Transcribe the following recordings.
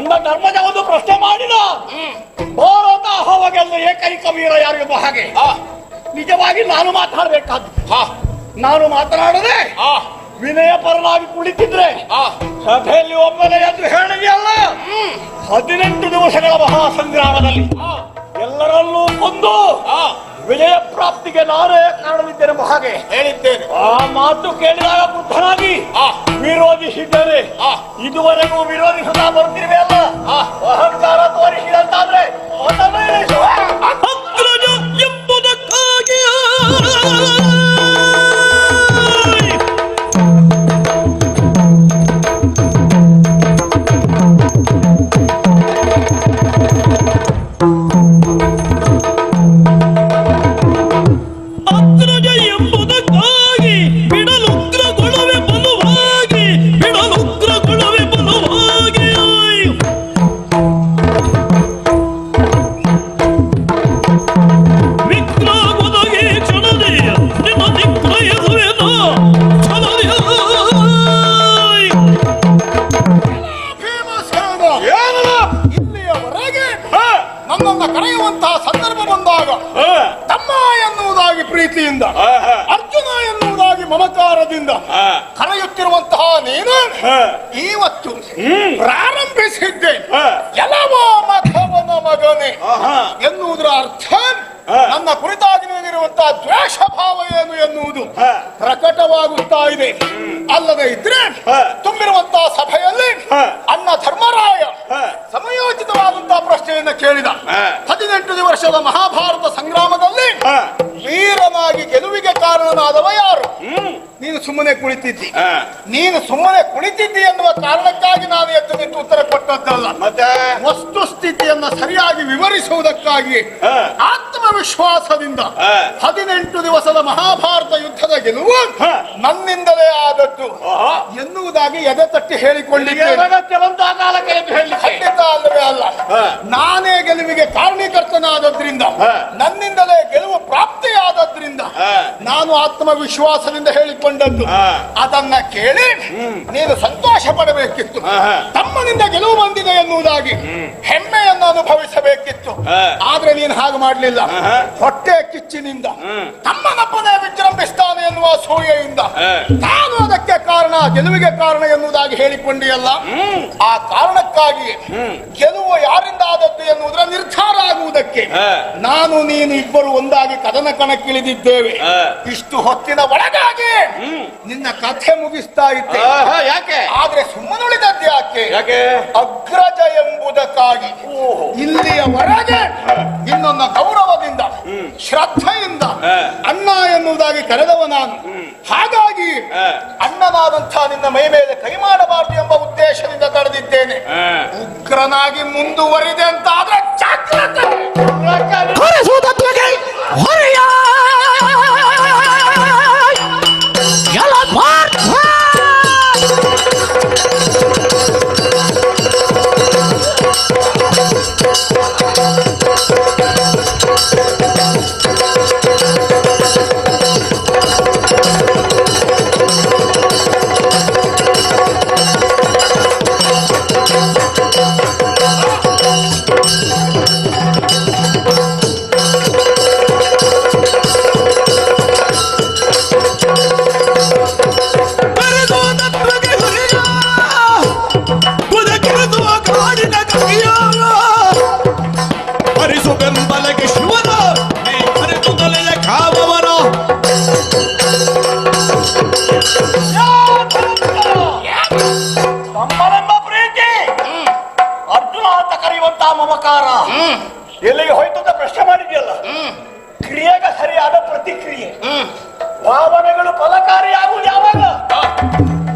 ಅನ್ನ ಧರ್ಮದ ಒಂದು ಪ್ರಶ್ನೆ ಮಾಡಿಲ್ಲ ಭಾರತ ಹೋಗಲ್ಲ ಏಕೈಕ ವೀರ ಯಾರು ಎಂಬ ಹಾಗೆ. ನಿಜವಾಗಿ ನಾನು ಮಾತಾಡಬೇಕಾದ್ದು. ನಾನು ಮಾತನಾಡದೆ ವಿನಯ ಪರನಾಗಿ ಕುಳಿತಿದ್ರೆ ಸಭೆಯಲ್ಲಿ ಒಬ್ಬನೇ ಎಂದು ಹೇಳಿದೆಯಲ್ಲ ಹದಿನೆಂಟು ದಿವಸಗಳ ಮಹಾಸಂಗ್ರಾಮದಲ್ಲಿ ಎಲ್ಲರಲ್ಲೂ ಒಂದು ವಿಜಯ ಪ್ರಾಪ್ತಿಗೆ ನಾನೇ ಕಾರಣವಿದ್ದೇನೆಂಬ ಹಾಗೆ ಹೇಳಿದ್ದೇನೆ. ಆ ಮಾತು ಕೇಳಿದಾಗ ಬುದ್ಧನಾಗಿ ವಿರೋಧಿಸಿದ್ದೇನೆ. ಇದುವರೆಗೂ ಅಲ್ಲ. ಆ. ಅಹಂಕಾರ ತೋರಿಸಿದಂತಾದ್ರೆ ಮತನ ಇಳಿಸುವ. ಅಗ್ರಜ ಎಂಬುದಕ್ಕಾಗಿ ವರ್ಷದ ಮಹಾಭಾರತ ಸಂಗ್ರಾಮದಲ್ಲಿ ವೀರನಾಗಿ ಗೆಲುವಿಗೆ ಕಾರಣನಾದವ ಯಾರು? ನೀನು ಸುಮ್ಮನೆ ಕುಳಿತಿದ್ದಿ. ನೀನು ಸುಮ್ಮನೆ ಕುಳಿತಿದ್ದಿ ಎನ್ನುವ ಕಾರಣಕ್ಕಾಗಿ ನಾನು ಎದ್ದು ನಿಂತು ಉತ್ತರ ಕೊಟ್ಟದ್ದಲ್ಲ. ಮತ್ತೆ? ವಸ್ತುಸ್ಥಿತಿಯನ್ನ ಸರಿಯಾಗಿ ವಿವರಿಸುವುದಕ್ಕಾಗಿ ಆತ್ಮವಿಶ್ವಾಸದಿಂದ ಹದಿನೆಂಟು ದಿವಸದ ಮಹಾಭಾರತ ಯುದ್ಧದ ಗೆಲುವು ನನ್ನಿಂದಲೇ ಆದದ್ದು ಎನ್ನುವುದಾಗಿ ಎದೆ ತಟ್ಟಿ ಹೇಳಿಕೊಂಡಿದ್ದೇನೆ ನಾನೇ ಗೆಲುವಿಗೆ ಕಾರಣೀಕರ್ತನಾದದ್ರಿಂದ ನನ್ನಿಂದಲೇ ಗೆಲುವು ಪ್ರಾಪ್ತಿಯಾದದ್ರಿಂದ ನಾನು ಆತ್ಮವಿಶ್ವಾಸದಿಂದ ಹೇಳಿಕೊಂಡದ್ದು. ಅದನ್ನ ಕೇಳಿ ನೀನು ಸಂತೋಷ ಪಡಬೇಕಿತ್ತು. ತಮ್ಮನಿಂದ ಗೆಲುವು ಬಂದಿದೆ ಎನ್ನುವುದಾಗಿ ಹೆಮ್ಮೆಯನ್ನು ಅನುಭವಿಸಬೇಕಿತ್ತು. ಆದ್ರೆ ನೀನು ಹಾಗೆ ಮಾಡಲಿಲ್ಲ. ಹೊಟ್ಟೆ ಕಿಚ್ಚಿನಿಂದ ತಮ್ಮನಪ್ಪನೇ ವಿಜೃಂಭಿಸ್ತಾನೆ ಎನ್ನುವ ಸೂಯೆಯಿಂದ ತಾನು ಅದಕ್ಕೆ ಕಾರಣ ಗೆಲುವಿಗೆ ಕಾರಣ ಎನ್ನುವುದಾಗಿ ಹೇಳಿಕೊಂಡಿಯಲ್ಲ ಆ ಕಾರಣಕ್ಕಾಗಿ ಗೆಲುವು ಯಾರಿಂದ ಆದದ್ದು ಎನ್ನುವುದರ ನಿರ್ಧಾರ ಆಗುವುದಕ್ಕೆ ನಾನು ನೀನು ಇಬ್ಬರು ಒಂದಾಗಿ ಕದನ ಕಣಕ್ಕಿಳಿದಿದ್ದೇವೆ. ಇಷ್ಟು ಹೊತ್ತಿನ ಒಳಗಾಗಿ ನಿನ್ನ ಕಥೆ ಮುಗಿಸ್ತಾ ಇದ್ದೆ. ಯಾಕೆ? ಆದ್ರೆ ಸುಮ್ಮನುಳಿದದ್ದು ಯಾಕೆ? ಯಾಕೆ? ಅಗ್ರಜ ಎಂಬುದಕ್ಕಾಗಿ. ಇಲ್ಲಿಯವರೆಗೆ ಇನ್ನೊಂದು ಗೌರವದಿಂದ ಶ್ರದ್ಧೆಯಿಂದ ಅಣ್ಣ ಎನ್ನುವುದಾಗಿ ಕರೆದವ ನಾನು. ಹಾಗಾಗಿ ಅಣ್ಣನಾದಂತಹ ನಿನ್ನ ಮೈ ಮೇಲೆ ಕೈ ಮಾಡಬಾರದು ಎಂಬ ಉದ್ದೇಶದಿಂದ ತಡೆದಿದ್ದೇನೆ ಉಗ್ರನಾಗಿ ಮುಂದುವರಿದೆ ಅಂತ ಆದ್ರೆ ಹೊರೆಯ ಭಾವನೆಗಳು ಫಲಕಾರಿಯಾಗುವುದು ಯಾವಾಗ?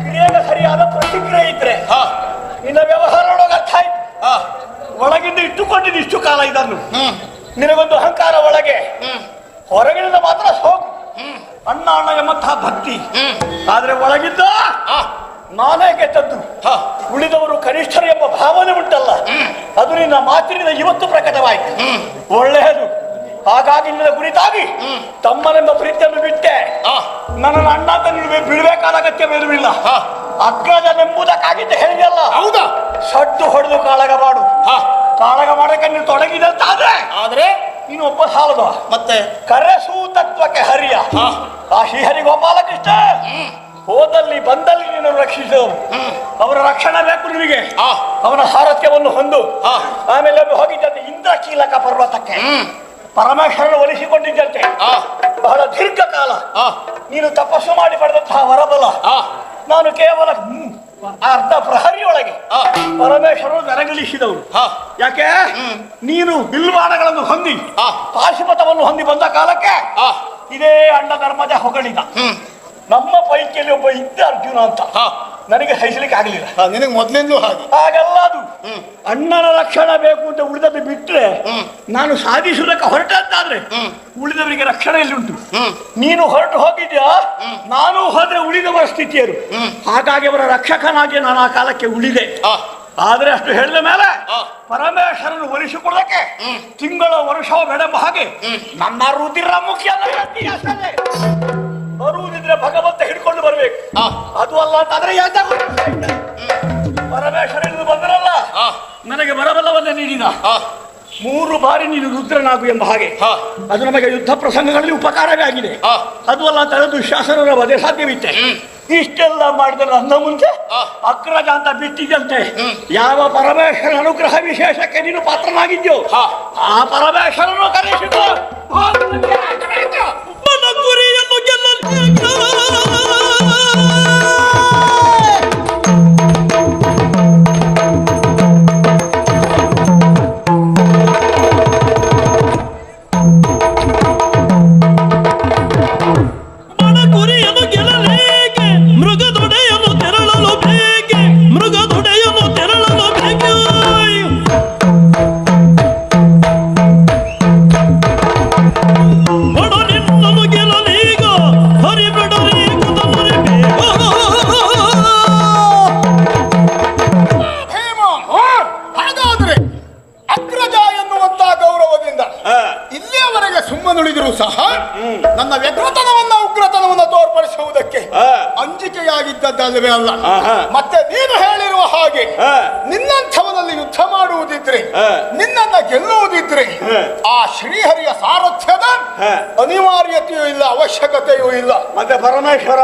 ಕ್ರಿಯೆಗೆ ಸರಿಯಾದ ಪ್ರತಿಕ್ರಿಯೆ ಇದ್ರೆ. ನಿನ್ನ ವ್ಯವಹಾರ ಒಳಗೆ ಅರ್ಥ ಆಯ್ತು. ಒಳಗಿಂದ ಇಟ್ಟುಕೊಂಡಿದ್ದು ಇಷ್ಟು ಕಾಲ ಇದನ್ನು. ನಿನಗೊಂದು ಅಹಂಕಾರ ಒಳಗೆ. ಹೊರಗಿನಿಂದ ಮಾತ್ರ ಸೋಗು. ಅಣ್ಣ ಅಣ್ಣ ಎಂಬಂತಹ ಭಕ್ತಿ. ಆದ್ರೆ ಒಳಗಿದ್ದ ನಾನೇ ಗೆದ್ದದ್ದು. ಉಳಿದವರು ಕನಿಷ್ಠರು ಎಂಬ ಭಾವನೆ ಉಂಟಲ್ಲ. ಅದು ನಿನ್ನ ಮಾತಿನಿಂದ ಇವತ್ತು ಪ್ರಕಟವಾಯಿತು. ಒಳ್ಳೆಯದು. ಹಾಗಾಗಿ ನಿನ್ನ ಕುರಿತಾಗಿ ತಮ್ಮನೆಂಬ ಪ್ರೀತಿಯನ್ನು ಬಿಟ್ಟೆ. ನನ್ನ ಅಣ್ಣ ತನ್ನ ಬಿಡಬೇಕಾದ ಅಗತ್ಯವೇನುವಿಲ್ಲ ಅಗ್ರಜನೆಂಬುದಕ್ಕಾಗಿದ್ದು ಹೇಳಿದೆಲ್ಲ ಹೌದಾ? ಸಡ್ಡು ಹೊಡೆದು ಕಾಳಗ ಮಾಡು. ಕಾಳಗ ಮಾಡಕ್ಕೆ ನೀನು ತೊಡಗಿದಂತಾದ್ರೆ ಆದ್ರೆ ನೀನು ಒಬ್ಬ ಸಾಲದ. ಮತ್ತೆ? ಕರೆಸೂ ತತ್ವಕ್ಕೆ ಹರಿಯ. ಆ. ಶ್ರೀಹರಿ ಗೋಪಾಲಕೃಷ್ಣ ಹೋದಲ್ಲಿ ಬಂದಲ್ಲಿ ನೀನು ರಕ್ಷಿಸು ಅವರ ರಕ್ಷಣೆ ಬೇಕು ನಿಮಗೆ. ಅವನ ಸಾರಥ್ಯವನ್ನು ಹೊಂದು. ಆಮೇಲೆ ಹೋಗಿದ್ದಂತೆ ಹೋಗಿದ್ದಂತೆ ಇಂದ್ರಕೀಲಕ ಪರ್ವತಕ್ಕೆ. ಪರಮೇಶ್ವರನ ಒಲಿಸಿಕೊಂಡಿದ್ದಂತೆ. ಬಹಳ ದೀರ್ಘಕಾಲ ನೀನು ತಪಸ್ಸು ಮಾಡಿ ಪಡೆದಂತಹ ವರಬಲ. ನಾನು ಕೇವಲ ಅರ್ಧ ಪ್ರಹರಿಯೊಳಗೆ ಆ. ಪರಮೇಶ್ವರನು ನೆರಗಿಳಿಸಿದವು ಹ. ಯಾಕೆ? ನೀನು ಬಿಲ್ವಾಣಗಳನ್ನು ಹೊಂದಿ ಪಾಶುಪಥವನ್ನು ಹೊಂದಿ ಬಂದ ಕಾಲಕ್ಕೆ. ಇದೇ ಅಣ್ಣ ಧರ್ಮದ ಹೊಗಳಿದ ನಮ್ಮ ಪೈಕಿಯಲ್ಲಿ ಒಬ್ಬ ಇದ್ದ ಅರ್ಜುನ ಅಂತ. ನನಗೆ ಸಹಿಸಲಿಕ್ಕೆ ಆಗಲಿಲ್ಲ. ನಿನಗೆ ಮೊದಲಿಂದಲೂ ಹಾಗೆ. ಹಾಗೆಲ್ಲ ಅದು. ಅಣ್ಣನ ರಕ್ಷಣೆ ಬೇಕು ಅಂತ ಉಳಿದದ್ದು ಬಿಟ್ರೆ ನಾನು ಸಾಧಿಸುವುದಕ್ಕೆ ಹೊರಟದ್ದಾದ್ರೆ ಉಳಿದವರಿಗೆ ರಕ್ಷಣೆ ಇಲ್ಲಿ ಉಂಟು. ನೀನು ಹೊರಟು ಹೋಗಿದ್ಯಾ? ನಾನು ಹೋದ್ರೆ ಉಳಿದವರ ಸ್ಥಿತಿಯರು. ಹಾಗಾಗಿ ಅವರ ರಕ್ಷಕನಾಗಿ ನಾನು ಆ ಕಾಲಕ್ಕೆ ಉಳಿದೆ. ಆದ್ರೆ ಅಷ್ಟು ಹೇಳಿದ ಮೇಲೆ ಪರಮೇಶ್ವರನ್ನು ಪರಮೇಶ್ವರನು ಒಲಿಸಿಕೊಳ್ಳಕ್ಕೆ ತಿಂಗಳ ವರ್ಷ ಬೆಳೆಂಬ ಹಾಗೆ ನನ್ನ ರುದಿರ ಮುಖ್ಯ. ಬರುವುದಿದ್ರೆ ಭಗವಂತ ಹಿಡ್ಕೊಂಡು ಬರ್ಬೇಕು. ಅದು ಅಲ್ಲ ಅಂತಂದ್ರೆ ಎಂತ. ಪರಮೇಶ್ವರ ಹಿಡಿದು ಬಂದರಲ್ಲ ನನಗೆ ಬರಬಲ್ಲವನ್ನೇ ನೀಡಿದ. ಮೂರು ಬಾರಿ ನೀನು ರುದ್ರನಾಗು ಎಂಬ ಹಾಗೆ. ಅದು ನಮಗೆ ಯುದ್ಧ ಪ್ರಸಂಗಗಳಲ್ಲಿ ಉಪಕಾರವೇ ಆಗಿದೆ. ಅದು ಅಲ್ಲ ಅಂತಂದ್ರೆ ದುಶ್ಯಾಸನರ ವಧೆ ಸಾಧ್ಯವಿತ್ತೆ. ಇಷ್ಟೆಲ್ಲ ಮಾಡಿದ್ರೆ ನನ್ನ ಮುಂಚೆ. ಅಗ್ರಜ ಅಂತ ಬಿಟ್ಟಿದ್ದಂತೆ. ಯಾವ ಪರಮೇಶ್ವರ ಅನುಗ್ರಹ ವಿಶೇಷಕ್ಕೆ ನೀನು ಪಾತ್ರನಾಗಿದ್ಯೋ. ಆ ಪರಮೇಶ್ವರನು ಕರೆಸಿಕೊ Oh, ಮತ್ತೆ ಪರಮೇಶ್ವರ.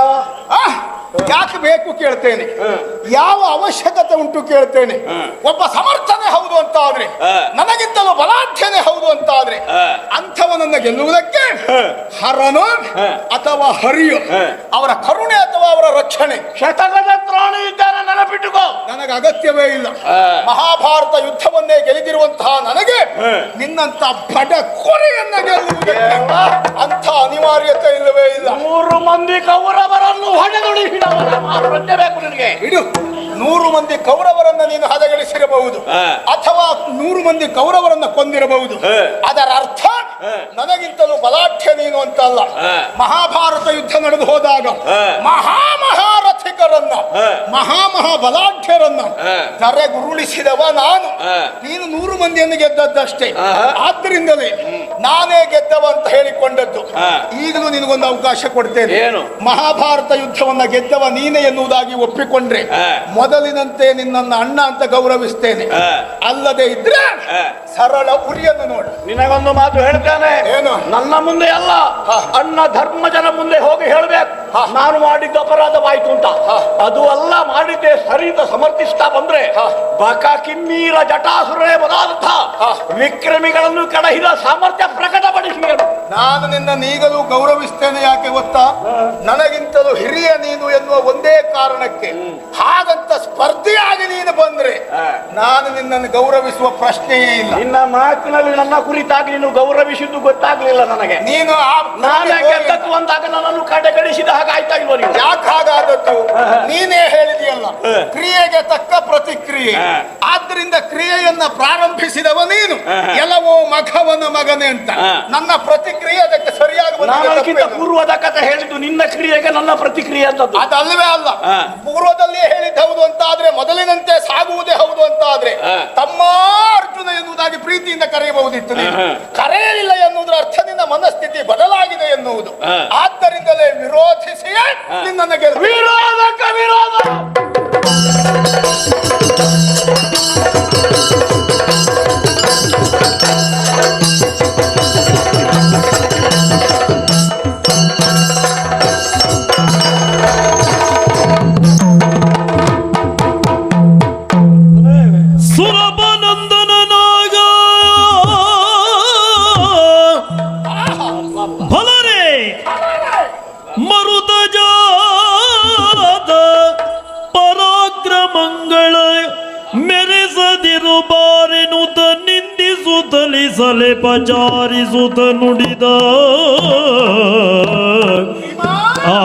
ಯಾಕೆ ಬೇಕು ಕೇಳ್ತೇನೆ. ಯಾವ ಅವಶ್ಯಕತೆ ಉಂಟು ಕೇಳ್ತೇನೆ. ಒಬ್ಬ ಸಮರ್ಥನೆ ಹೌದು ಅಂತ ಆದ್ರೆ ನನಗಿಂತಲೂ ಬಲಾಢ್ಯನೇ ಹೌದು ಅಂತ ಆದ್ರೆ ಅಂಥವನನ್ನ ಗೆಲ್ಲುವುದಕ್ಕೆ ಹರನು ಅಥವಾ ಹರಿಯು ಅವರ ಕರುಣೆ ಅಥವಾ ಅವರ ರಕ್ಷಣೆ. ಶತಕದ ಪ್ರಾಣಿ ಇದ್ದಾನೆ ನೆನಪಿಟ್ಟುಕೋ ನನಗೆ ಅಗತ್ಯವೇ ಇಲ್ಲ ಮಹಾಭಾರತ ಯುದ್ಧವನ್ನೇ ಗೆಲಿದಿರುವಂತಹ ನನಗೆ ನಿನ್ನಂತ ಬಡ ಕೊರೆಯನ್ನ ಗೆಲ್ಲುವುದು ಅಂತ ಅನಿವಾರ್ಯತೆ ಇಲ್ಲವೇ ಇಲ್ಲ. ಮೂರು ಮಂದಿ ಕೌರವರನ್ನು ಹೊಡೆದುಳಿ ಬೇಕು ನಿನಗೆ. ಇಡು. ನೂರು ಮಂದಿ ಕೌರವರನ್ನ ನೀನು ಹದಗಳಿಸಿರಬಹುದು ಅಥವಾ ನೂರು ಮಂದಿ ಕೌರವರನ್ನ ಕೊಂದಿರಬಹುದು. ಅದರ ಅರ್ಥ ನನಗಿಂತಲೂ ಬಲಾಢ್ಯ ನೀನು ಅಂತ ಅಲ್ಲ. ಮಹಾಭಾರತ ಯುದ್ಧ ನಡೆದು ಹೋದಾಗ ಮಹಾಮಹಾರಥಿಕರನ್ನ ಮಹಾಮಹಾ ಬಲಾಢ್ಯರನ್ನ ತರೆಗುರುಳಿಸಿದವ ನಾನು. ನೀನು ನೂರು ಮಂದಿಯನ್ನು ಗೆದ್ದದ್ದಷ್ಟೇ. ಆದ್ರಿಂದಲೇ ನಾನೇ ಗೆದ್ದವ ಅಂತ ಹೇಳಿಕೊಂಡದ್ದು. ಈಗಲೂ ನಿನಗೊಂದು ಅವಕಾಶ ಕೊಡ್ತೇನೆ? ಮಹಾಭಾರತ ಯುದ್ಧವನ್ನ ಗೆದ್ದವ ನೀನೇ ಎನ್ನುವುದಾಗಿ ಒಪ್ಪಿಕೊಂಡ್ರೆ ಮೊದಲಿನಂತೆ ನಿನ್ನನ್ನ ಅಣ್ಣ ಅಂತ ಗೌರವಿಸ್ತೇನೆ. ಅಲ್ಲದೆ ಇದ್ರೆ ಸರಳ ಉರಿಯನ್ನು ನೋಡು. ನಿನಗೊಂದು ಮಾತು ಹೇಳ್ತೇನೆ. ಏನು? ನನ್ನ ಮುಂದೆ ಅಲ್ಲ. ಅಣ್ಣ ಧರ್ಮಜನ ಮುಂದೆ ಹೋಗಿ ಹೇಳ್ಬೇಕು. ನಾನು ಮಾಡಿದ್ದ ಅಪರಾಧವಾಯ್ತು ಅಂತ. ಅದು ಅಲ್ಲ ಮಾಡಿದ್ದೆ ಸರಿ ಅಂತ ಸಮರ್ಥಿಸ್ತಾ ಬಂದ್ರೆ ಬಕ ಕಿಮ್ಮೀರ ಜಟಾಸುರೇ ಪದಾರ್ಥ ವಿಕ್ರಮಿಗಳನ್ನು ಕಡಹಿದ ಸಾಮರ್ಥ್ಯ ಪ್ರಕಟಪಡಿಸಿದರು ನಾನು ನಿನ್ನ ಈಗಲೂ ಗೌರವಿಸ್ತೇನೆ ಯಾಕೆ ಗೊತ್ತಾ? ನನಗಿಂತಲೂ ಹಿರಿಯ ನೀನು ಎನ್ನುವ ಒಂದೇ ಕಾರಣಕ್ಕೆ ಹಾಗಂತ ಸ್ಪರ್ಧೆಯಾಗಿ ನೀನು ಬಂದ್ರೆ ನಾನು ನಿನ್ನನ್ನು ಗೌರವಿಸುವ ಪ್ರಶ್ನೆಯೇ ಇಲ್ಲ. ನಿನ್ನ ಮಾತಿನಲ್ಲಿ ನನ್ನ ಕುರಿತಾಗಿ ನೀನು ಗೌರವಿಸಿದ್ದು ಗೊತ್ತಾಗ್ಲಿಲ್ಲ ನನಗೆ. ನೀನು ಅಂದಾಗ ನನ್ನನ್ನು ಕಡೆಗಣಿಸಿದ ಹಾಗಾಯ್ತಾ ಇಲ್ವ ನೀವು? ಯಾಕೆ ಹಾಗಾದದ್ದು? ನೀನೇ ಹೇಳಿದೆಯಲ್ಲ ಕ್ರಿಯೆಗೆ ತಕ್ಕ ಪ್ರತಿಕ್ರಿಯೆ. ಆದ್ರಿಂದ ಕ್ರಿಯೆಯನ್ನ ಪ್ರಾರಂಭಿಸಿದವ ನೀನು. ಎಲ್ಲವೋ ಮಗವನ ಮಗನೇ ಅಂತ. ನನ್ನ ಪ್ರತಿಕ್ರಿಯೆ ಅದಕ್ಕೆ ಸರಿಯಾಗಿ ನಾನು ಅದಕ್ಕಿಂತ? ಪೂರ್ವದ ಕಥೆ ಹೇಳಿದ್ದು ನಿನ್ನ ಕ್ರಿಯೆಗೆ ನನ್ನ ಪ್ರತಿಕ್ರಿಯೆ ಅಂತದ್ದು. ಅದಲ್ಲವೇ ಅಲ್ಲ. ಪೂರ್ವದಲ್ಲಿ ಪೂರ್ವದಲ್ಲಿಯೇ ಹೇಳಿದ್ದು ಹೌದು ಅಂತ ಆದ್ರೆ ಮೊದಲಿನಂತೆ ಸಾಗುವುದೇ ಹೌದು ಅಂತ ಆದ್ರೆ ತಮ್ಮ ಅರ್ಜುನ ಎನ್ನುವುದಾಗಿ ಪ್ರೀತಿಯಿಂದ ಕರೆಯಬಹುದಿತ್ತು. ಕರೆಯಲಿಲ್ಲ ಎನ್ನುವುದರ ಅರ್ಥ ನಿನ್ನ ಮನಸ್ಥಿತಿ ಬದಲಾಗಿದೆ ಎನ್ನುವುದು. ಆದ್ದರಿಂದಲೇ ವಿರೋಧಿಸಿಯೇ ನಿನ್ನನ್ನು ಗೆಲ್ಲ ವಿರೋಧಕ ವಿರೋಧ! ಪರಾಕ್ರಮಗಳ ಮೆರೆಸದಿರು ಬಾರೆನುತ ನಿಂದಿಸುತ್ತಲಿ ಸಲೆ ಪಚಾರಿಸುತ್ತ ನುಡಿದ ಆ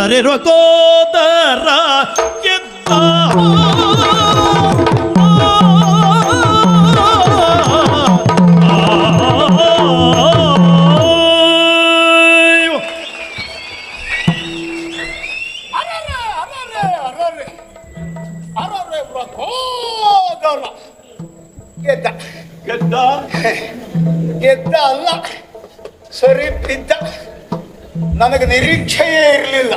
ಹರರೆ ರಕೋದರ ಗೆದ್ದ ಅರರೆ, ಅರರೆ, ಅರರೆ. ಅರರೆ, ಪ್ರಕೋದರ. ಗೆದ್ದ ಗೆದ್ದ ಗೆದ್ದ ಅಲ್ಲ ಸರಿ ಬಿದ್ದ ನನಗೆ ನಿರೀಕ್ಷೆಯೇ ಇರಲಿಲ್ಲ.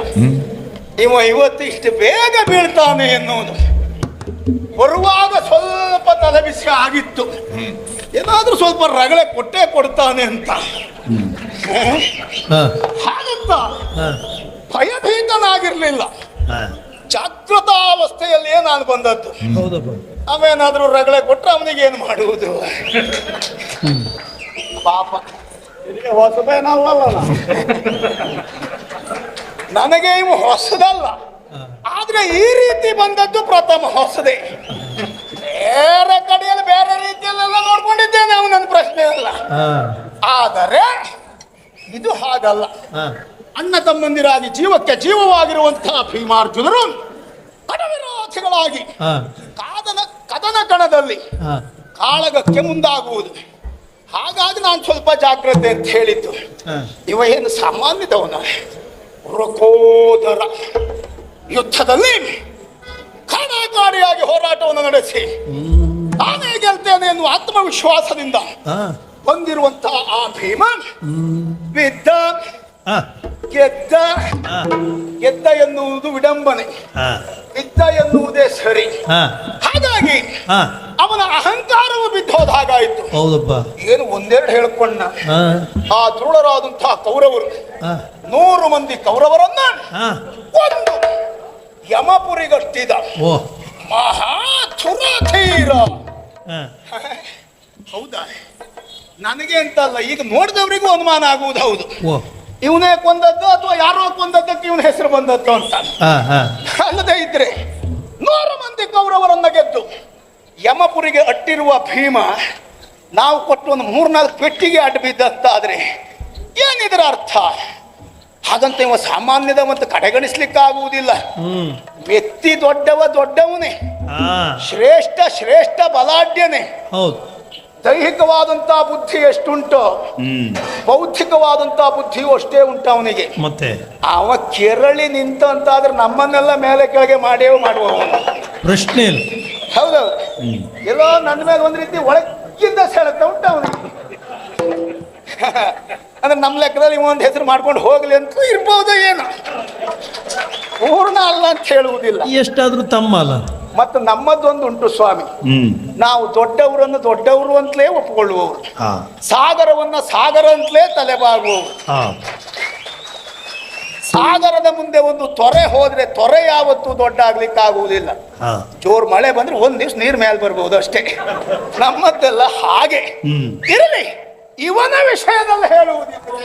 ಇವ ಇವತ್ತು ಇಷ್ಟು ಬೇಗ ಬೀಳ್ತಾನೆ ಎನ್ನುವುದು. ಬರುವಾಗ ಸ್ವಲ್ಪ ತಲೆಬಿಸಿ ಆಗಿತ್ತು. ಏನಾದ್ರೂ ಸ್ವಲ್ಪ ರಗಳೆ ಕೊಟ್ಟೆ ಕೊಡ್ತಾನೆ ಅಂತ? ಹಾಗಂತ ಭಯಭೀತನಾಗಿರ್ಲಿಲ್ಲ. ಜಾಗೃತಾವಸ್ಥೆಯಲ್ಲಿಯೇ ನಾನು ಬಂದದ್ದು. ಅವೇನಾದ್ರೂ ರಗಳೆ ಕೊಟ್ಟರೆ ಅವನಿಗೆ ಏನು ಮಾಡುವುದು ಪಾಪ. ಹೊಸಬೇನಲ್ಲ ನನಗೆ ಇವು ಹೊಸದಲ್ಲ. ಆದ್ರೆ ಈ ರೀತಿ ಬಂದದ್ದು ಪ್ರಥಮ ಹೊಸದೇ. ಬೇರೆ ಕಡೆಯಲ್ಲಿ ಬೇರೆ ರೀತಿಯಲ್ಲೆಲ್ಲ ನೋಡ್ಕೊಂಡಿದ್ದೇನೆ ಅವನು ನನ್ನ ಪ್ರಶ್ನೆ ಅಲ್ಲ ಆದರೆ ಇದು ಹಾಗಲ್ಲ. ಅಣ್ಣ ತಮ್ಮಂದಿರಾಗಿ ಜೀವಕ್ಕೆ ಜೀವವಾಗಿರುವಂತಹ ಭೀಮಾರ್ಜುನರು ಕಡವಿರೋಧಿಗಳಾಗಿ ಕಾದನ ಕದನ ಕಣದಲ್ಲಿ ಕಾಳಗಕ್ಕೆ ಮುಂದಾಗುವುದು. ಹಾಗಾಗಿ ನಾನು ಸ್ವಲ್ಪ ಜಾಗ್ರತೆ ಅಂತ ಹೇಳಿದ್ದು. ಇವ ಏನು ಸಾಮಾನ್ಯದವನ? ವೃಕೋದರ ಯುದ್ಧದಲ್ಲಿ ಕಣಗಾಡಿಯಾಗಿ ಹೋರಾಟವನ್ನು ನಡೆಸಿ. ನಾನೇ ಗೆಲ್ತೇನೆ ಎನ್ನುವ ಆತ್ಮವಿಶ್ವಾಸದಿಂದ ಬಂದಿರುವಂತಹ ಆ ಭೀಮ ಗೆದ್ದ ಹಾ. ಗೆದ್ದ ಎನ್ನುವುದು ವಿಡಂಬನೆ. ಬಿದ್ದ ಎನ್ನುವುದೇ ಸರಿ. ಹಾಗಾಗಿ ಬಿದ್ದೋದ ಹಾಗಾಯಿತು. ಹೌದಪ್ಪ. ಏನು ಒಂದೆರಡು ಹೇಳ್ಕೊಂಡ. ಆ ದೃಢರಾದಂತಹ ಕೌರವರು ನೂರು ಮಂದಿ ಕೌರವರನ್ನ ಒಂದು ಯಮಪುರಿಗಟ್ಟಿದ. ಓ. ಮಹಾಥುರಧೀರ ಹಾ. ಹೌದಾ? ನನಗೆ ಅಂತಲ್ಲ ಈಗ ನೋಡಿದವರಿಗೂ ಅನುಮಾನ ಆಗುವುದು ಹೌದು. ಇವನೇ ಕೊಂದದ್ದು ಅಥವಾ ಯಾರೋ ಕೊಂದದ್ದಕ್ಕೆ ಇವನ ಹೆಸರು ಬಂದದ್ದು ಅಂತ. ಅಲ್ಲದೆ ಇದ್ರೆ ನೂರು ಮಂದಿ ಕೌರವರನ್ನ ಗೆದ್ದು ಯಮಪುರಿಗೆ ಅಟ್ಟಿರುವ ಭೀಮ ನಾವು ಕೊಟ್ಟು ಒಂದು ಮೂರ್ನಾಲ್ಕು ಪೆಟ್ಟಿಗೆ ಅಡ್ಡ ಬಿದ್ದಂತಾದರೆ ಏನಿದರ ಅರ್ಥ? ಹಾಗಂತ ಇವ ಸಾಮಾನ್ಯದ ಮತ್ತು ಕಡೆಗಣಿಸ್ಲಿಕ್ಕಾಗುವುದಿಲ್ಲ. ಆಗುವುದಿಲ್ಲ ವ್ಯಕ್ತಿ ದೊಡ್ಡವ ದೊಡ್ಡವನೇ. ಶ್ರೇಷ್ಠ ಶ್ರೇಷ್ಠ ಬಲಾಢ್ಯನೇ. ಹೌದು. ದೈಹಿಕವಾದಂಥ ಬುದ್ಧಿ ಎಷ್ಟುಂಟು ಹ್ಮ್. ಬೌದ್ಧಿಕವಾದಂಥ ಬುದ್ಧಿಯು ಅಷ್ಟೇ ಉಂಟು ಅವನಿಗೆ. ಮತ್ತೆ? ಅವ ಕೆರಳಿ ನಿಂತ ಅಂತಾದ್ರೆ ನಮ್ಮನ್ನೆಲ್ಲ ಮೇಲೆ ಕೆಳಗೆ ಮಾಡೇವು ಮಾಡುವ ಪ್ರಶ್ನೆ ಹೌದೌದು ಎಲ್ಲೋ ನನ್ನ ಮೇಲೆ ಒಂದ್ ರೀತಿ ಒಳಗಿಂದ ಸೆಳೆತ ಉಂಟು ಅವನಿಗೆ ಅಂದ್ರೆ ನಮ್ಮ ಲೆಕ್ಕದಲ್ಲಿ ಒಂದು ಹೆಸರು ಮಾಡ್ಕೊಂಡು ಹೋಗ್ಲಿ ಅಂತ ಇರ್ಬೋದು ಏನು. ಪೂರ್ಣ ಅಲ್ಲ ಅಂತ ಹೇಳುವುದಿಲ್ಲ. ಎಷ್ಟಾದ್ರೂ ತಮ್ಮ ಅಲ್ಲ ಮತ್ತು ನಮ್ಮದೊಂದು ಉಂಟು ಸ್ವಾಮಿ. ನಾವು ದೊಡ್ಡವರನ್ನು ದೊಡ್ಡವರು ಅಂತಲೇ ಒಪ್ಪಿಕೊಳ್ಳುವವರು. ಸಾಗರವನ್ನ ಸಾಗರ ಅಂತಲೇ ತಲೆಬಾಗುವವರು. ಸಾಗರದ ಮುಂದೆ ಒಂದು ತೊರೆ ಹೋದ್ರೆ ತೊರೆ ಯಾವತ್ತೂ ದೊಡ್ಡ ಆಗ್ಲಿಕ್ಕಾಗುವುದಿಲ್ಲ ಹಾ. ಜೋರ್ ಮಳೆ ಬಂದ್ರೆ ಒಂದ್ ದಿವ್ಸ ನೀರ್ ಮೇಲೆ ಬರ್ಬಹುದು ಅಷ್ಟೇ. ನಮ್ಮದ್ದೆಲ್ಲ ಹಾಗೆ. ಇರಲಿ ಇವನ ವಿಷಯದಲ್ಲಿ ಹೇಳುವುದಿದ್ರೆ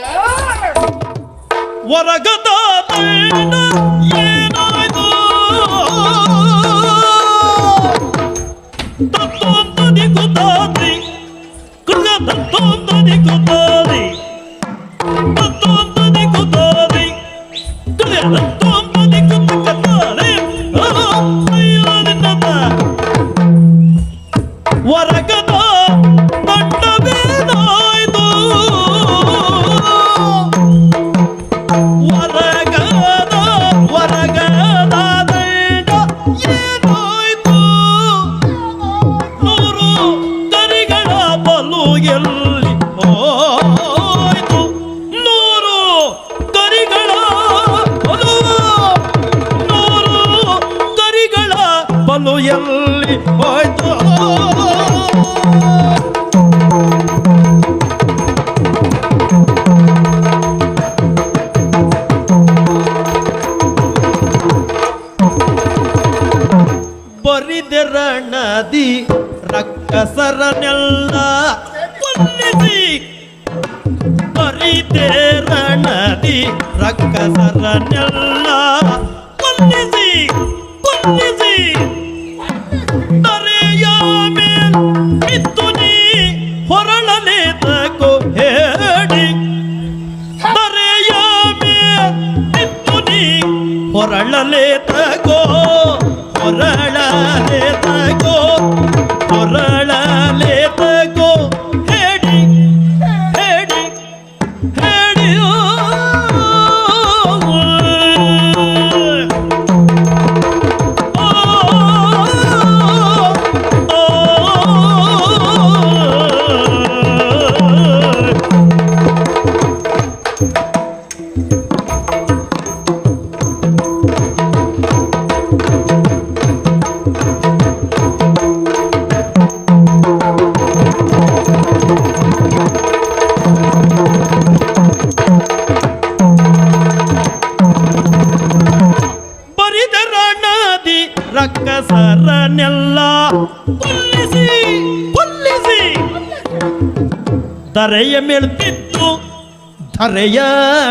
ಧರೆಯ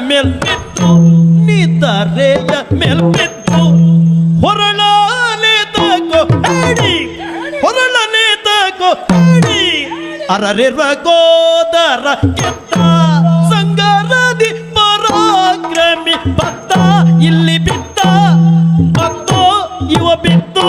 ಮೇಲ್ ಬಿದ್ದು, ನೀ ತರೆಯ ಮೇಲ್ಬಿದ್ದು ಹೊರಳ ಹೊರಳಲೆ ತಗೋ ಹೇಳಿ ಹೊರಳಲೆ ತಗೋ ಹೇಳಿ ಅರರಿರುವ ಗೋದರ ಕೆತ್ತ, ಸಂಗರದಿ ಪರಾಕ್ರಮಿ ಬತ್ತ ಇಲ್ಲಿ ಬಿತ್ತ ಭಕ್ತೋ ಇವ ಬಿತ್ತು.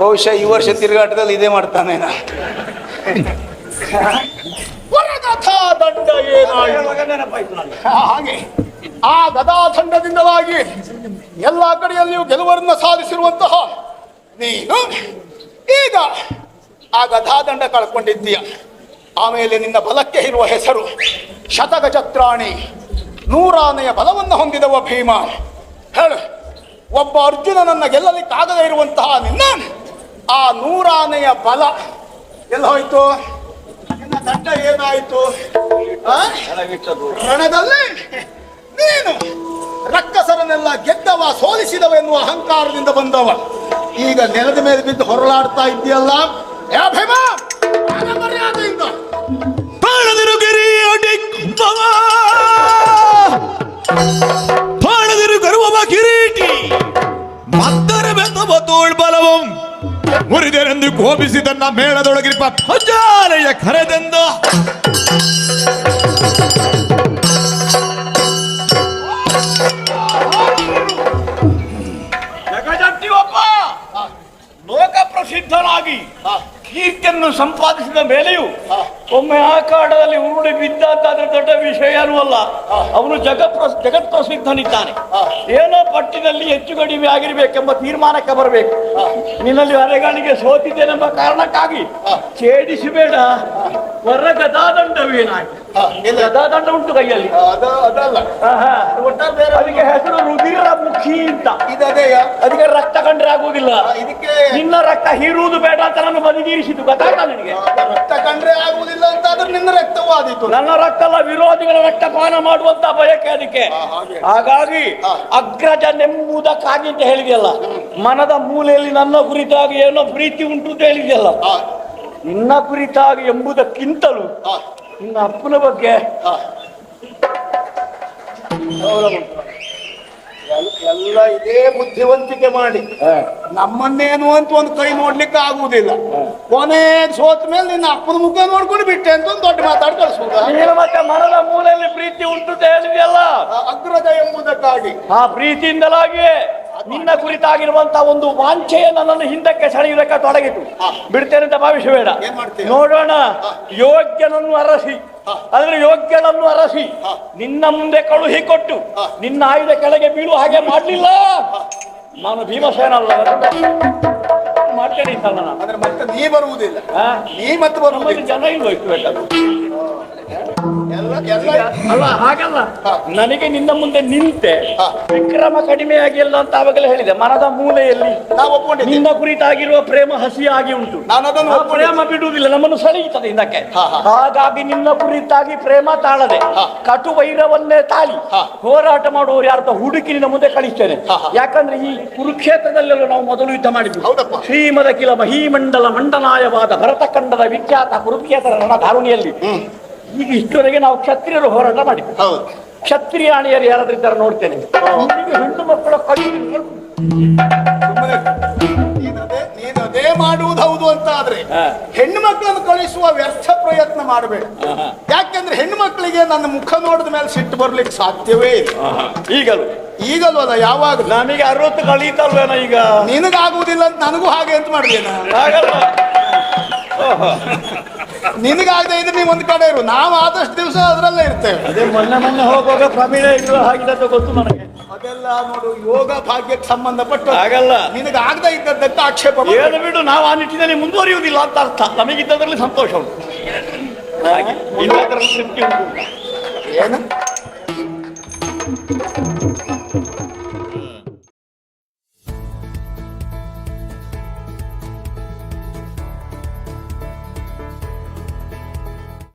ಬಹುಶಃ ಈ ವರ್ಷ ತಿರುಗಾಟದಲ್ಲಿ ಇದೇ ಮಾಡ್ತಾನೆ. ದಂಡ ಹಾಗೆ ಆ ಗದಾಖಂಡದಿಂದವಾಗಿ ಎಲ್ಲ ಕಡೆಯಲ್ಲಿಯೂ ಗೆಲುವರನ್ನ ಸಾಧಿಸಿರುವಂತಹ ನೀನು ಈಗ ಆ ಗದಾದಂಡ ಕಳ್ಕೊಂಡಿದ್ದೀಯ. ಆಮೇಲೆ ನಿನ್ನ ಬಲಕ್ಕೆ ಇರುವ ಹೆಸರು ಶತಕ ಚತ್ರಾಣಿ ನೂರಾನೆಯ ಬಲವನ್ನು ಹೊಂದಿದವ ಭೀಮ. ಹೇಳು. ಒಬ್ಬ ಅರ್ಜುನನನ್ನ ಗೆಲ್ಲಲಿಕ್ಕಾಗದೇ ಇರುವಂತಹ ನಿನ್ನ ಆ ನೂರಾನೆಯ ಬಲ. ಎಲ್ಲ ಹೋಯ್ತು? ನಿನ್ನ ದಂಡ ಏನಾಯಿತು? ರಣದಲ್ಲಿ ನೀನು ರಕ್ಕಸರನ್ನೆಲ್ಲ ಗೆದ್ದವ, ಸೋಲಿಸಿದವ ಎನ್ನುವ ಅಹಂಕಾರದಿಂದ ಬಂದವ. ಈಗ ನೆಲದ ಮೇಲೆ ಬಿದ್ದು ಹೊರಳಾಡ್ತಾ ಇದ್ದೀಯಲ್ಲ? ಮುರಿದರೆಂದು ಕೋಪಿಸಿ ತನ್ನ ಮೇಳದೊಳಗಿರುವ ಧ್ವಜಾಲಯ ಕರೆದೆಂದು. ಲೋಕ ಪ್ರಸಿದ್ಧನಾಗಿ ಕೀರ್ತಿಯನ್ನು ಸಂಪಾದಿಸಿದ ಮೇಲೆಯೂ ಒಮ್ಮೆ ಆ ಕಾಡದಲ್ಲಿ ಉರುಳಿ ಬಿದ್ದಾದ್ರೆ ದೊಡ್ಡ ವಿಷಯ ಏನೂ ಅಲ್ಲ. ಅವನು ಜಗತ್ ಜಗತ್ ಪ್ರಸಿದ್ಧನಿದ್ದಾನೆ. ಏನೋ ಪಟ್ಟಿನಲ್ಲಿ ಹೆಚ್ಚು ಕಡಿಮೆ ಆಗಿರ್ಬೇಕೆಂಬ ತೀರ್ಮಾನಕ್ಕೆ ಬರಬೇಕು. ನಿನ್ನಲ್ಲಿ ಅರೆಗಾಣಿಗೆ ಸೋತಿದ್ದೇನೆಂಬ ಕಾರಣಕ್ಕಾಗಿ ಛೇಡಿಸಬೇಡ ಹೊರ ಗದಾದಂಡವೇನಾಗಿ ಗದಾದಂಡ ಉಂಟು ಕೈಯಲ್ಲಿ. ಅದ ಅದಲ್ಲ. ಅದಕ್ಕೆ ಹೆಸರು ರುದಿರ ಮುಖಿ ಅಂತ ಅದಕ್ಕೆ ರಕ್ತ ಕಂಡ್ರೆ ಆಗುವುದಿಲ್ಲ. ಇದಕ್ಕೆ ನಿನ್ನ ರಕ್ತ ಹೀರುವುದು ಬೇಡ ಅಂತ ನಾನು ಬದಿಗೀರಿಸಿದ್ದು. ಗೊತ್ತಾಗ್ತಾ ನಿನಗೆ? ರಕ್ತ ಕಂಡ್ರೆ ಆಗುವುದಿಲ್ಲ ಅಂತ ಆದ್ರೆ ನಿನ್ನ ರಕ್ತವಾದಿತ್ತು ನನ್ನ ರಕ್ತ ಅಲ್ಲ ವಿರೋಧಿಗಳ ರಕ್ತ ಪಾನ ಮಾಡುವಂತ ಬಯಕೆ ಅದಕ್ಕೆ. ಹಾಗಾಗಿ ಅಗ್ರಜ ನೆಂಬುದಕ್ಕಾಗಿ ಅಂತ ಹೇಳಿದೆಯಲ್ಲ. ಮನದ ಮೂಲೆಯಲ್ಲಿ ನನ್ನ ಕುರಿತಾಗಿ ಏನೋ ಪ್ರೀತಿ ಉಂಟು ಅಂತ ಹೇಳಿದೆಯಲ್ಲ. ನಿನ್ನ ಕುರಿತಾಗಿ ಎಂಬುದಕ್ಕಿಂತಲೂ ನಿನ್ನ ಅಪ್ಪನ ಬಗ್ಗೆ ಎಲ್ಲ ಇದೇ ಬುದ್ಧಿವಂತಿಕೆ ಮಾಡಿ. ನಮ್ಮನ್ನೇನು ಅಂತ ಒಂದು ಕೈ ನೋಡ್ಲಿಕ್ಕೆ ಆಗುವುದಿಲ್ಲ. ಕೊನೆಗೆ ಸೋತ ಮೇಲೆ ನಿನ್ನ ಅಪ್ಪನ ಮುಖ ನೋಡ್ಕೊಂಡು ಬಿಟ್ಟೆ ಅಂತ ಒಂದು ದೊಡ್ಡ ಮಾತಾಡಿ ಕಳಿಸುವುದ ಮತ್ತೆ ಮನದ ಮೂಲೆಯಲ್ಲಿ ಪ್ರೀತಿ ಉಂಟು ಅಗ್ರದ ಹೇಳಿದೆಯಲ್ಲ? ಎಂಬುದಕ್ಕಾಗಿ. ಆ ಪ್ರೀತಿಯಿಂದಲಾಗಿ ನಿನ್ನ ಕುರಿತಾಗಿರುವಂತ ಒಂದು ವಾಂಛೆಯ ನನ್ನನ್ನು ಹಿಂದಕ್ಕೆ ಸೆಳೆಯುವುದಕ್ಕೆ ತೊಡಗಿತು. ಬಿಡ್ತೇನೆ ಅಂತ ಭಾವಿಸಬೇಡ? ನೋಡೋಣ. ಯೋಗ್ಯನನ್ನು ಅರಸಿ. ಅಂದ್ರೆ ಯೋಗ್ಯಳನ್ನು ಅರಸಿ. ನಿನ್ನ ಮುಂದೆ ಕಳುಹಿ ಕೊಟ್ಟು ನಿನ್ನ ಆಯುಧ ಕೆಳಗೆ ಬೀಳುವ ಹಾಗೆ ಮಾಡ್ಲಿಲ್ಲ. ನಾನು ಭೀಮಸೇನ ಅಲ್ಲ ಮಾಡ್ತೇನೆ ನಾನು. ಅಂದ್ರೆ ಮತ್ತೆ ನೀ ಬರುವುದಿಲ್ಲ. ನೀ ಮತ್ತೆ ಬರುವುದಿಲ್ಲ. ಜನ ಇಲ್ವೋ ಅಲ್ಲ ಹಾಗಲ್ಲ. ನನಗೆ ನಿನ್ನ ಮುಂದೆ ನಿಂತೆ. ವಿಕ್ರಮ ಕಡಿಮೆ ಆಗಿಲ್ಲ ಅಂತ ಅವಾಗಲೇ ಹೇಳಿದೆ. ಮನದ ಮೂಲೆಯಲ್ಲಿ ನಿನ್ನ ಕುರಿತಾಗಿರುವ ಪ್ರೇಮ ಹಸಿಯಾಗಿ ಉಂಟು. ನಾನು ಅದನ್ನು ಆ ಪ್ರೇಮ ಬಿಡುವುದಿಲ್ಲ ನಮ್ಮನ್ನು ಸೆಳೆಯುತ್ತದೆ ಹಾ. ಹಾಗಾಗಿ ನಿನ್ನ ಕುರಿತಾಗಿ ಪ್ರೇಮ ತಾಳದೆ. ಕಟು ವೈರವನ್ನೇ ತಾಳಿ. ಹೋರಾಟ ಮಾಡುವವರು ಯಾರ್ದ ಹುಡುಕಿ ನಿನ್ನ ಮುಂದೆ ಕಳಿಸ್ತೇನೆ. ಯಾಕಂದ್ರೆ ಈ ಕುರುಕ್ಷೇತ್ರದಲ್ಲೆಲ್ಲ ನಾವು ಮೊದಲು ಯುದ್ಧ ಮಾಡಿದ್ವಿ. ಹೌದಪ್ಪ. ಶ್ರೀಮದ ಕಿಲ ಮಹಿಮಂಡಲ ಮಂಡನಾಯವಾದ ಭರತಖಂಡದ ವಿಖ್ಯಾತ ಕುರುಕ್ಷೇತ್ರ ರಣಧಾರುಣಿಯಲ್ಲಿ ಈಗ ಇಷ್ಟವರೆಗೆ ನಾವು ಕ್ಷತ್ರಿಯರು ಹೋರಾಟ ಮಾಡಿದ್ವಿ. ಹೌದು. ಕ್ಷತ್ರಿಯ ಅಣಿಯರು ಯಾರಾದ್ರೂ ಇದ್ದಾರೆ ನೋಡ್ತೇನೆ ಹೆಣ್ಣು ಮಕ್ಕಳ ಕೈ ನೀನದೇ ಮಾಡುವುದು ಹೌದು ಅಂತ ಆದ್ರೆ. ಹೆಣ್ಣು ಮಕ್ಕಳನ್ನು ಕಳಿಸುವ ವ್ಯರ್ಥ ಪ್ರಯತ್ನ ಮಾಡಬೇಡ. ಯಾಕೆಂದ್ರೆ ಹೆಣ್ಣು ಮಕ್ಕಳಿಗೆ ನನ್ನ ಮುಖ ನೋಡಿದ ಮೇಲೆ ಸಿಟ್ಟು ಬರ್ಲಿಕ್ಕೆ ಸಾಧ್ಯವೇ ಇಲ್ಲ. ಈಗಲೂ? ಈಗಲೂ ಅಲ್ಲ ಯಾವಾಗ ನಮಗೆ ಅರವತ್ತು ಕಳೀತಲ್ವೇನ ಈಗ? ನಿನಗಾಗುವುದಿಲ್ಲ ಅಂತ ನನಗೂ ಹಾಗೆ ಅಂತ ಮಾಡಿದೇನ ಹಾಗಲ್ಲ. ನಿನಗಾಗದೆ ಇದ್ರೆ ನೀವು ಒಂದು ಕಡೆ ಇರು. ನಾವು ಆದಷ್ಟು ದಿವಸ ಅದರಲ್ಲೇ ಇರ್ತೇವೆ. ಅದೇ ಮೊನ್ನೆ ಮೊನ್ನೆ ಹೋಗುವಾಗ ಪ್ರವೀಣ ಹಾಗಿದೆ ಹಾಗಿದ್ದ ಗೊತ್ತು ನನಗೆ. ಅದೆಲ್ಲ ನೋಡು ಯೋಗ ಭಾಗ್ಯಕ್ಕೆ ಸಂಬಂಧಪಟ್ಟು ಆಗಲ್ಲ ನಿನಗೆ ಆಗದೆ ಇದ್ದದ್ದಕ್ಕೆ ಆಕ್ಷೇಪ ಏನು ಬಿಡು ನಾವು ಆ ನಿಟ್ಟಿನಲ್ಲಿ ಮುಂದುವರಿಯುವುದಿಲ್ಲ ಅಂತ ಅರ್ಥ. ನಮಗಿದ್ದದ್ರಲ್ಲಿ ಸಂತೋಷ ಉಂಟು. ಏನು?